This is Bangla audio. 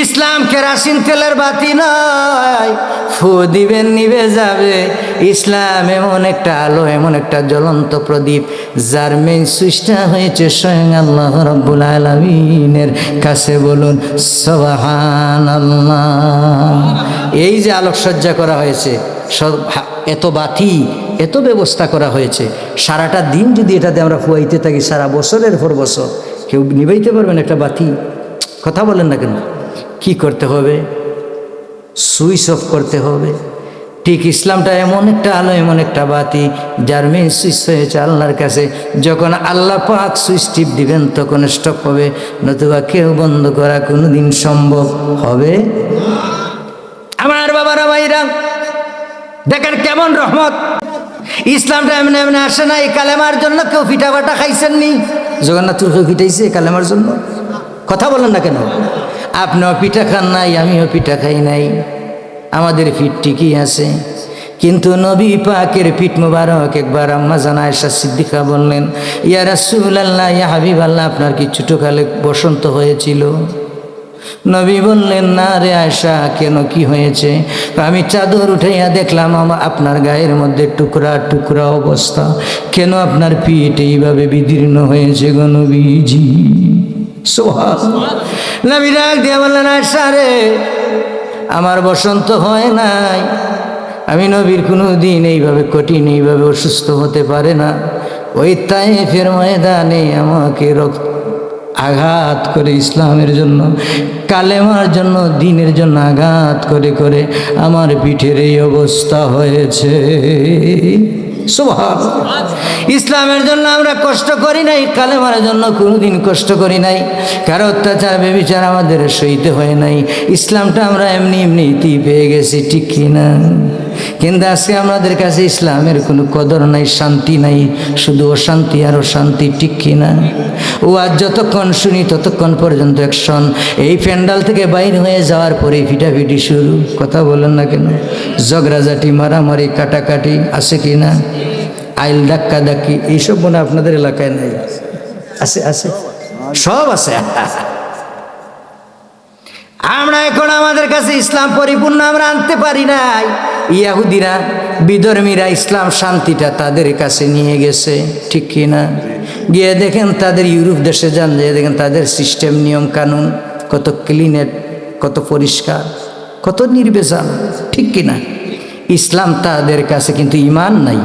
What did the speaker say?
ইসলাম কেরাসিন তেলের বাতি নয় ফু দিবেন নিবে, যাবে। ইসলাম এমন একটা আলো, এমন একটা জ্বলন্ত প্রদীপ, যার মেন সুইচটা হয়েছে স্বয়ং আল্লাহ রব্বুল আলমিনের কাছে। বলুন সবাহান এই যে আলোকসজ্জা করা হয়েছে, সব এত বাতি, এত ব্যবস্থা করা হয়েছে, সারাটা দিন যদি এটাতে আমরা ফুয়াইতে থাকি, সারা বছরের পর বছর, কেউ নিবাইতে পারবেন একটা বাতি। কথা বলেন না কেন? কি করতে হবে? সুইচ অফ করতে হবে। ঠিক ইসলামটা এমন একটা আলো, এমন একটা বাতি, যার মেন সুইচ হয়েছে আল্লাহর কাছে। যখন আল্লাহ পাক সুইচ টিপ দিবেন, তখন স্টপ হবে। নতুবা কেউ বন্ধ করা কোনোদিন সম্ভব হবে আমার বাবারা, ভাইরা, দেখেন কেমন রহমত। ইসলামটা এমনি এমনি আসে না এই কালেমার জন্য কেউ পিঠা বাটা খাইছেন নি জগন্নাথ কেউ এই কালেমার জন্য। কথা বলেন না কেন? আপনিও পিঠা খান নাই, আমিও পিঠা খাই নাই। আমাদের পিঠ ঠিকই আছে। কিন্তু নবী পাকের পিঠ মুবারক একবার আম্মা জানা আয়সা সিদ্দিকা বললেন, ইয়া রাসূল আল্লাহ ইয়া হাবিব আল্লাহ আপনার কি ছোটোকালে বসন্ত হয়েছিল? নবী বললেন, না রে আয়সা কেন কি হয়েছে? আমি চাদর উঠাইয়া দেখলাম আমার আপনার গায়ের মধ্যে টুকরা টুকরা অবস্থা। কেন আপনার পিঠ এইভাবে বিদীর্ণ হয়েছে গো আমার বসন্ত হয় নাই। আমি নবীর কোনো দিন এইভাবে কঠিন, এইভাবে অসুস্থ হতে পারে না। ওই তাইফের ময়দানে আমাকে রক্ত আঘাত করে ইসলামের জন্য, কালেমার জন্য, দিনের জন্য আঘাত করে করে আমার পিঠের এই অবস্থা হয়েছে। সুবহান। ইসলামের জন্য আমরা কষ্ট করি নাই, কালেমার জন্য কোনোদিন কষ্ট করি নাই। কারও অত্যাচার বেবিচার আমাদের সইতে হয় নাই। ইসলামটা আমরা এমনি এমনিতেই পেয়ে গেছি, ঠিক কিনা কিন্তু আজকে আমাদের কাছে ইসলামের কোনো কদর নাই, শান্তি নাই। শুধু অশান্তি আর অশান্তি, ঠিক কিনা ও আজ যতক্ষণ শুনি ততক্ষণ পর্যন্ত অ্যাকশন। এই প্যান্ডাল থেকে বাইর হয়ে যাওয়ার পরে ফিটাফিটি শুরু। কথা বলেন না কেন? ঝগড়াঝাটি, মারামারি, কাটাকাটি আছে কি না? আইল ধাক্কা ধাক্কি, এইসব মনে আপনাদের এলাকায় নেই। আছে আছে? সব আছে। আমরা এখন আমাদের কাছে ইসলাম পরিপূর্ণ, আমরা আনতে পারি নাই। ইয়াহুদিরা, বিধর্মীরা ইসলাম শান্তিটা তাদের কাছে নিয়ে গেছে, ঠিক কি না? গিয়ে দেখেন তাদের ইউরোপ দেশে যান যে দেখেন তাদের সিস্টেম, নিয়ম, কানুন কত ক্লিনের কত পরিষ্কার, কত নির্বেজাল, ঠিক কি না? ইসলাম তাদের কাছে কিন্তু ইমান নাই।